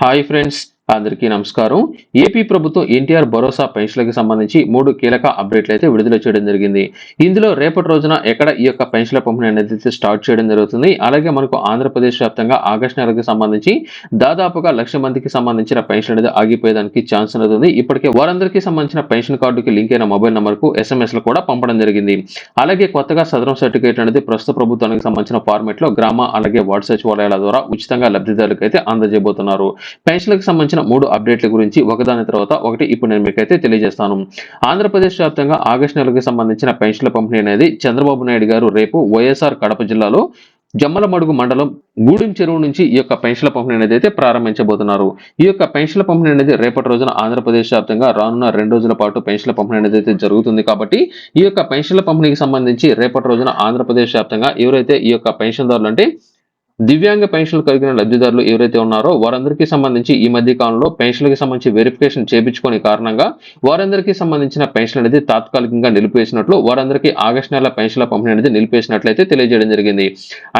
hi friends. అందరికీ నమస్కారం. AP ప్రభుత్వం ఎన్టీఆర్ భరోసా పెన్షన్లకు సంబంధించి మూడు కీలక అప్డేట్లు అయితే విడుదల చేయడం జరిగింది. ఇందులో రేపటి రోజున ఎక్కడ ఈ యొక్క పెన్షన్ల పంపిణీ అనేది స్టార్ట్ చేయడం జరుగుతుంది. అలాగే మనకు ఆంధ్రప్రదేశ్ వ్యాప్తంగా ఆగస్టు నెలకు సంబంధించి దాదాపుగా లక్ష మందికి సంబంధించిన పెన్షన్ అనేది ఆగిపోయేదానికి ఛాన్స్ అనేది ఉంది ఇప్పటికే వారందరికీ సంబంధించిన పెన్షన్ కార్డుకి లింక్ అయిన మొబైల్ నెంబర్కు ఎస్ఎంఎస్లో కూడా పంపడం జరిగింది. అలాగే కొత్తగా సదరం సర్టిఫికేట్ అనేది ప్రస్తుత ప్రభుత్వానికి సంబంధించిన ఫార్మేట్లో గ్రామ అలాగే వార్డు సచివాలయాల ద్వారా ఉచితంగా లబ్ధిదారులకు అయితే అందజేయబోతున్నారు. పెన్షన్లకు సంబంధించిన మూడు అప్డేట్ల గురించి ఒకదాని తర్వాత ఒకటి ఇప్పుడు నేను మీకైతే తెలియజేస్తాను. ఆంధ్రప్రదేశ్ వ్యాప్తంగా ఆగస్టు నెలకు సంబంధించిన పెన్షన్ల పంపిణీ అనేది చంద్రబాబు నాయుడు గారు రేపు వైఎస్ఆర్ కడప జిల్లాలో జమ్మలమడుగు మండలం గూడెం చెరువు నుంచి ఈ యొక్క పెన్షన్ల పంపిణీ అనేది అయితే ప్రారంభించబోతున్నారు. ఈ యొక్క పెన్షన్ల పంపిణీ అనేది రేపటి రోజున ఆంధ్రప్రదేశ్ వ్యాప్తంగా రానున్న రెండు రోజుల పాటు పెన్షన్ల పంపిణీ అనేది అయితే జరుగుతుంది కాబట్టి ఈ యొక్క పెన్షన్ల పంపిణీకి సంబంధించి రేపటి రోజున ఆంధ్రప్రదేశ్ వ్యాప్తంగా ఎవరైతే ఈ యొక్క పెన్షన్దారులు అంటే దివ్యాంగ పెన్షన్లు కలిగిన లబ్ధిదారులు ఎవరైతే ఉన్నారో వారందరికీ సంబంధించి ఈ మధ్య కాలంలో పెన్షన్లకు సంబంధించి వెరిఫికేషన్ చేపించుకునే కారణంగా వారందరికీ సంబంధించిన పెన్షన్ అనేది తాత్కాలికంగా నిలిపేసినట్లు వారందరికీ ఆగస్టు నెల పెన్షన్ల పంపిణీ అనేది నిలిపేసినట్లయితే తెలియజేయడం జరిగింది.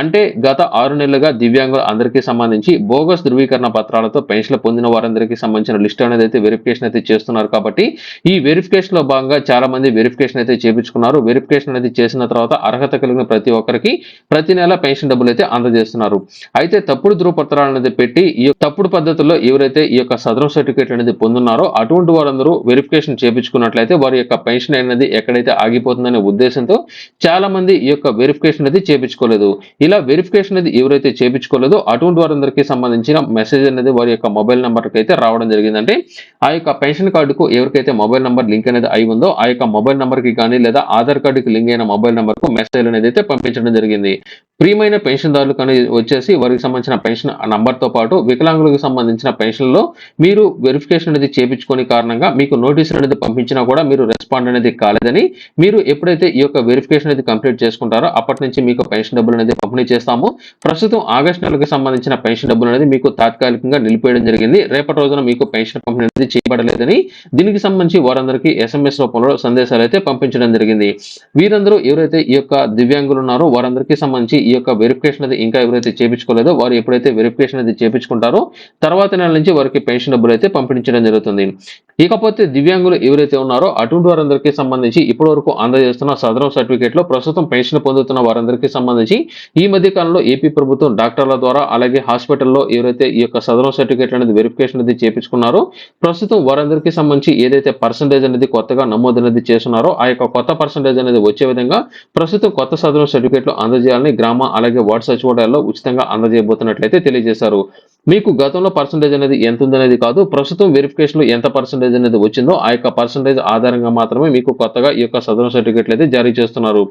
అంటే గత ఆరు నెలలుగా దివ్యాంగుల అందరికీ సంబంధించి బోగస్ ధృవీకరణ పత్రాలతో పెన్షన్లు పొందిన వారందరికీ సంబంధించిన లిస్ట్ అనేది అయితే వెరిఫికేషన్ అయితే చేస్తున్నారు కాబట్టి ఈ వెరిఫికేషన్లో భాగంగా చాలా మంది వెరిఫికేషన్ అయితే చేపించుకున్నారు. వెరిఫికేషన్ అనేది చేసిన తర్వాత అర్హత కలిగిన ప్రతి ఒక్కరికి ప్రతి నెల పెన్షన్ డబ్బులు అయితే అందజేస్తున్నారు. అయితే తప్పుడు ధృవపత్రాలు అనేది పెట్టి ఈ తప్పుడు పద్ధతుల్లో ఎవరైతే ఈ యొక్క సదరం సర్టిఫికేట్ అనేది పొందున్నారో అటువంటి వారందరూ వెరిఫికేషన్ చేపించుకున్నట్లయితే వారి యొక్క పెన్షన్ అనేది ఎక్కడైతే ఆగిపోతుందనే ఉద్దేశంతో చాలా మంది ఈ యొక్క వెరిఫికేషన్ అనేది చేపించుకోలేదు. ఇలా వెరిఫికేషన్ అనేది ఎవరైతే చేపించుకోలేదో అటువంటి వారందరికీ సంబంధించిన మెసేజ్ అనేది వారి యొక్క మొబైల్ నెంబర్కి అయితే రావడం జరిగిందంటే ఆ యొక్క పెన్షన్ కార్డుకు ఎవరికైతే మొబైల్ నెంబర్ లింక్ అనేది అయి ఉందో ఆ యొక్క మొబైల్ నెంబర్కి కానీ లేదా ఆధార్ కార్డుకి లింక్ అయిన మొబైల్ నెంబర్కు మెసేజ్ అనేది అయితే పంపించడం జరిగింది. ప్రియమైన పెన్షన్దారులు కానీ వచ్చేసి వారికి సంబంధించిన పెన్షన్ నంబర్తో పాటు వికలాంగులకు సంబంధించిన పెన్షన్లో మీరు వెరిఫికేషన్ అనేది చేపించుకొని కారణంగా మీకు నోటీసులు అనేది పంపించినా కూడా మీరు రెస్పాండ్ అనేది కాలేదని మీరు ఎప్పుడైతే ఈ యొక్క వెరిఫికేషన్ అనేది కంప్లీట్ చేసుకుంటారో అప్పటి నుంచి మీకు పెన్షన్ డబ్బులు అనేది పంపిణీ చేస్తాము. ప్రస్తుతం ఆగస్టు నెలకు సంబంధించిన పెన్షన్ డబ్బులు అనేది మీకు తాత్కాలికంగా నిలిపేయడం జరిగింది. రేపటి రోజున మీకు పెన్షన్ పంపిణీ అనేది చేయబడలేదని దీనికి సంబంధించి వారందరికీ ఎస్ఎంఎస్ రూపంలో సందేశాలు అయితే పంపించడం జరిగింది. వీరందరూ ఎవరైతే ఈ యొక్క దివ్యాంగులు ఉన్నారో వారందరికీ సంబంధించి ఈ యొక్క వెరిఫికేషన్ అనేది ఇంకా ఎవరైతే చేపించుకోలేదో వారు ఎప్పుడైతే వెరిఫికేషన్ అనేది చేపించుకుంటారో తర్వాత నెల నుంచి వారికి పెన్షన్ డబ్బులు అయితే పంపించడం జరుగుతుంది. ఇకపోతే దివ్యాంగులు ఎవరైతే ఉన్నారో అటువంటి వారందరికీ సంబంధించి ఇప్పటి వరకు అందజేస్తున్న సదరం సర్టిఫికేట్లో ప్రస్తుతం పెన్షన్ పొందుతున్న వారందరికీ సంబంధించి ఈ మధ్య కాలంలో ఏపీ ప్రభుత్వం డాక్టర్ల ద్వారా అలాగే హాస్పిటల్లో ఎవరైతే ఈ యొక్క సదరం సర్టిఫికేట్ అనేది వెరిఫికేషన్ అనేది చేపించుకున్నారో ప్రస్తుతం వారందరికీ సంబంధించి ఏదైతే పర్సంటేజ్ అనేది కొత్తగా నమోదు అనేది చేస్తున్నారో ఆ యొక్క కొత్త పర్సంటేజ్ అనేది వచ్చే విధంగా ప్రస్తుతం కొత్త సదరం సర్టిఫికేట్లు అందజేయాలని గ్రామ అలాగే వార్డు సచివాలయాల్లో ఉచితంగా అందజేయబోతున్నట్లయితే తెలియజేశారు. మీకు గతంలో పర్సంటేజ్ అనేది ఎంత ఉందనేది కాదు ప్రస్తుతం వెరిఫికేషన్లో ఎంత పర్సంటేజ్ అనేది వచ్చిందో ఆ యొక్క పర్సంటేజ్ ఆధారంగా మాత్రమే మీకు కొత్తగా ఈ యొక్క సదరం సర్టిఫికేట్లు అయితే జారీ చేస్తున్నారు.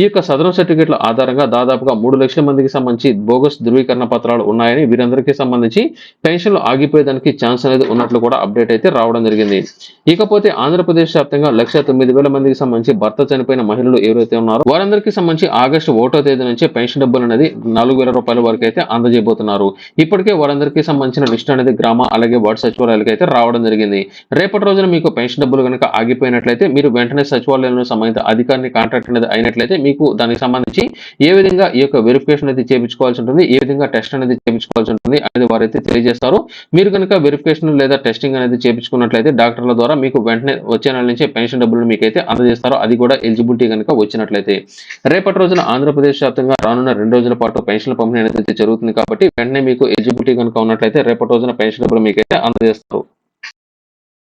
ఈ యొక్క సదరం సర్టిఫికేట్ల ఆధారంగా దాదాపుగా మూడు లక్షల మందికి సంబంధించి బోగస్ ధృవీకరణ పత్రాలు ఉన్నాయని వీరందరికీ సంబంధించి పెన్షన్లు ఆగిపోయేదానికి ఛాన్స్ అనేది ఉన్నట్లు కూడా అప్డేట్ అయితే రావడం జరిగింది. ఇకపోతే ఆంధ్రప్రదేశ్ వ్యాప్తంగా లక్ష తొమ్మిది వేల మందికి సంబంధించి భర్త చనిపోయిన మహిళలు ఎవరైతే ఉన్నారో వారందరికీ సంబంధించి ఆగస్టు ఒకటో తేదీ నుంచి పెన్షన్ డబ్బులు అనేది నాలుగు వేల రూపాయల వరకు అయితే అందజేయబోతున్నారు. ఇప్పటికే అందరికీ సంబంధించిన లిస్ట్ అనేది గ్రామ అలాగే వార్డు సచివాలయాలకు అయితే రావడం జరిగింది. రేపటి రోజున మీకు పెన్షన్ డబ్బులు కనుక ఆగిపోయినట్లయితే మీరు వెంటనే సచివాలయంలో సంబంధిత అధికారిని కాంట్రాక్ట్ అనేది అయినట్లయితే మీకు దానికి సంబంధించి ఏ విధంగా ఈ యొక్క వెరిఫికేషన్ అనేది చేయించుకోవాల్సి ఉంటుంది ఏ విధంగా టెస్ట్ అనేది చేయించుకోవాల్సి ఉంటుంది అనేది వారైతే తెలియజేస్తారు. మీరు కనుక వెరిఫికేషన్ లేదా టెస్టింగ్ అనేది చేయించుకున్నట్లయితే డాక్టర్ల ద్వారా మీకు వెంటనే వచ్చే నెల నుంచి పెన్షన్ డబ్బులు మీకు అయితే అందజేస్తారో అది కూడా ఎలిజిబిలిటీ కనుక వచ్చినట్లయితే. రేపటి రోజున ఆంధ్రప్రదేశ్ వ్యాప్తంగా రానున్న రెండు రోజుల పాటు పెన్షన్ పంపిణీ అనేది జరుగుతుంది కాబట్టి వెంటనే మీకు ఎలిజిబిలిటీ కనుక కనుక ఉన్నట్లయితే రేపటి రోజున పెన్షన్ డబ్బులు మీకైతే అందజేస్తారు.